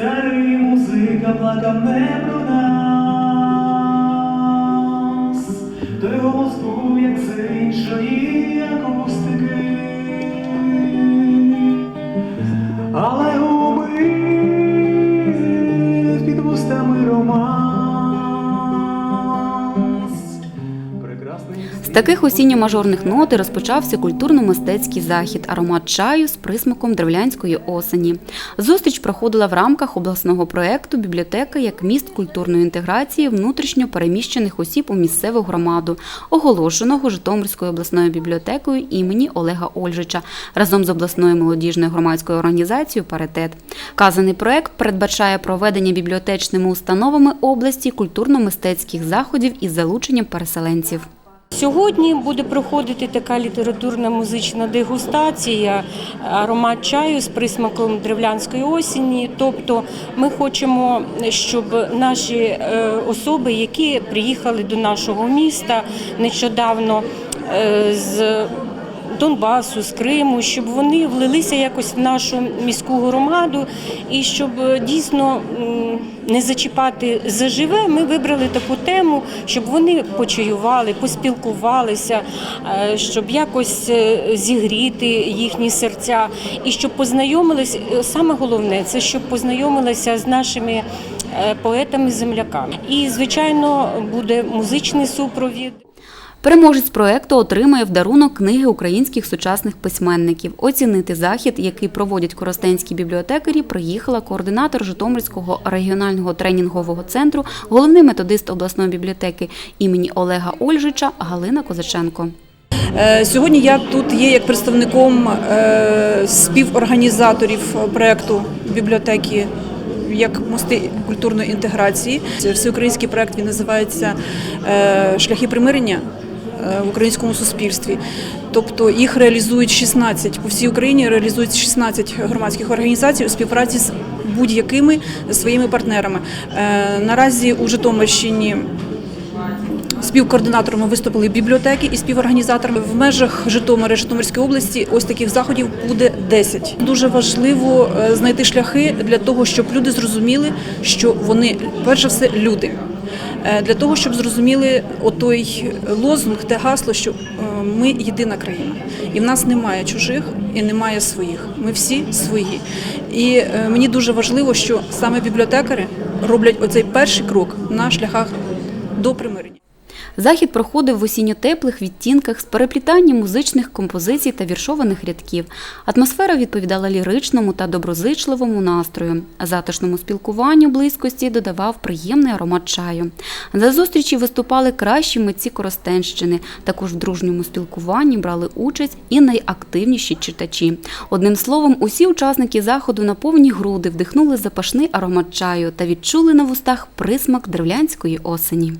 Старий музика плакав не про нас, той голос був, як з іншої акустики, але таких осінньо-мажорних нот розпочався культурно-мистецький захід аромат чаю з присмаком древлянської осені. Зустріч проходила в рамках обласного проекту Бібліотека як міст культурної інтеграції внутрішньо переміщених осіб у місцеву громаду, оголошеного Житомирською обласною бібліотекою імені Олега Ольжича разом з обласною молодіжною громадською організацією Паритет. Казаний проект передбачає проведення бібліотечними установами області культурно-мистецьких заходів із залученням переселенців. Сьогодні буде проходити така літературна музична дегустація аромат чаю з присмаком древлянської осені. Тобто ми хочемо, щоб наші е, особи, які приїхали до нашого міста нещодавно е, з Донбасу, з Криму, щоб вони влилися якось в нашу міську громаду і щоб е, дійсно не зачіпати заживе, ми вибрали таку тему, щоб вони почаювали, поспілкувалися, е, щоб якось е, зігріти їхні серця і щоб познайомилися. Саме головне це щоб познайомилися з нашими поетами-земляками. І звичайно буде музичний супровід. Переможець проекту отримає в дарунок книги українських сучасних письменників. Оцінити захід, який проводять коростенські бібліотекарі, приїхала координатор Житомирського регіонального тренінгового центру, головний методист обласної бібліотеки імені Олега Ольжича Галина Козаченко. Е, Сьогодні я тут є як представником е, співорганізаторів проекту бібліотеки. Як мости культурної інтеграції, всеукраїнський проект він називається е, Шляхи примирення в українському суспільстві. Тобто їх реалізують 16 по всій Україні. Реалізують 16 громадських організацій у співпраці з будь-якими своїми партнерами. Е, Наразі у Житомирщині Співкоординаторами виступили бібліотеки і співорганізаторами в межах Житомира, Житомирської області. Ось таких заходів буде 10. Дуже важливо е, знайти шляхи для того, щоб люди зрозуміли, що вони перш за все люди. Е, Для того щоб зрозуміли отой лозунг, те гасло, що е, ми єдина країна, і в нас немає чужих і немає своїх. Ми всі свої. І е, мені дуже важливо, що саме бібліотекари роблять оцей перший крок на шляхах до примирення. Захід проходив в осінньо-теплих відтінках з переплітанням музичних композицій та віршованих рядків. Атмосфера відповідала ліричному та доброзичливому настрою. Затишному спілкуванню близькості додавав приємний аромат чаю. За зустрічі виступали кращі митці Коростенщини. Також в дружньому спілкуванні брали участь і найактивніші читачі. Одним словом, усі учасники заходу на повні груди вдихнули запашний аромат чаю та відчули на вустах присмак древлянської осені.